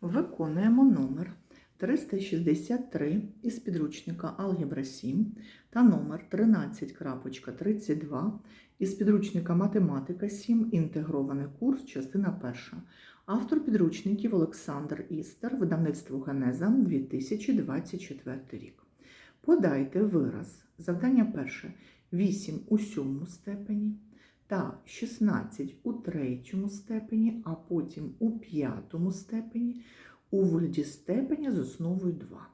Виконуємо номер 363 із підручника Алгебра 7 та номер 13.32 із підручника Математика 7. Інтегрований курс, частина 1. Автор підручників Олександр Істер, видавництво Генеза 2024 рік. Подайте вираз. Завдання перше 8 у сьомому степені та 16 у третьому степені, а потім у п'ятому степені у вигляді степеня з основою 2.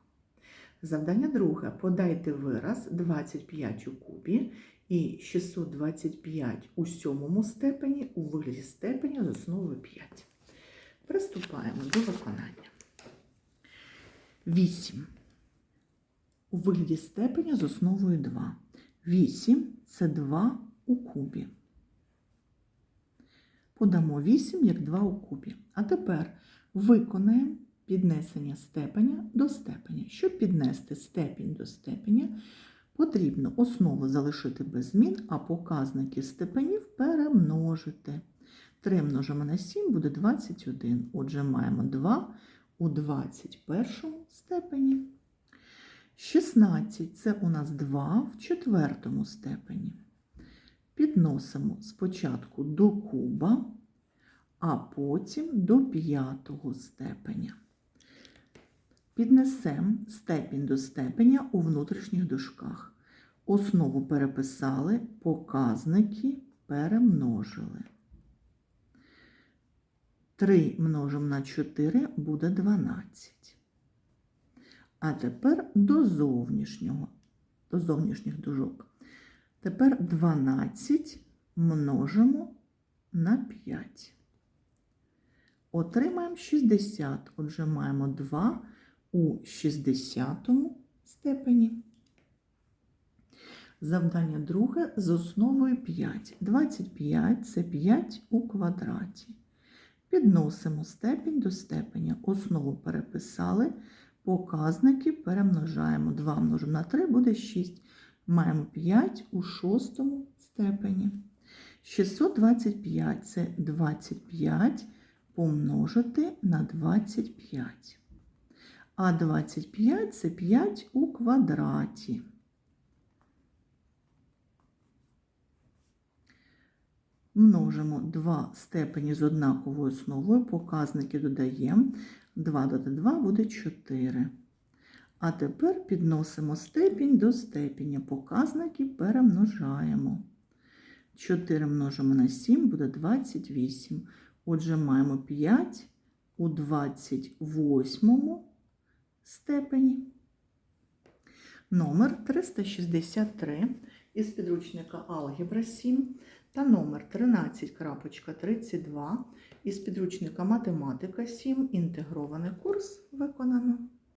Завдання друге. Подайте вираз 25 у кубі і 625 у сьомому степені у вигляді степеня з основою 5. Приступаємо до виконання. 8. У вигляді степеня з основою 2. 8 це 2 у кубі. Подамо 8 як 2 у кубі. А тепер виконаємо піднесення степеня до степеня. Щоб піднести степінь до степеня, потрібно основу залишити без змін, а показники степенів перемножити. 3 множимо на 7 буде 21. Отже, маємо 2 у 21 степені. 16 це у нас 2 в четвертому степені. Підносимо спочатку до куба, а потім до п'ятого степеня. Піднесемо степінь до степеня у внутрішніх дужках. Основу переписали, показники перемножили. 3 множимо на 4 буде 12. А тепер до зовнішнього, до зовнішніх дужок. Тепер 12 множимо на 5. Отримаємо 60. Отже, маємо 2 у 60 степені. Завдання друге з основою 5. 25 це 5 у квадраті. Підносимо степінь до степеня. Основу переписали. Показники перемножаємо. 2 множимо на 3 буде 6. Маємо 5 у шостому степені. 625 це 25 помножити на 25. А 25 це 5 у квадраті. Множимо 2 степені з однаковою основою, показники додаємо. 2 додати 2 буде 4. А тепер підносимо степінь до степеня. Показники перемножаємо. 4 множимо на 7 буде 28. Отже, маємо 5 у 28 степені. Номер 363 із підручника Алгебра 7 та номер 13.32 із підручника Математика 7. Інтегрований курс виконано.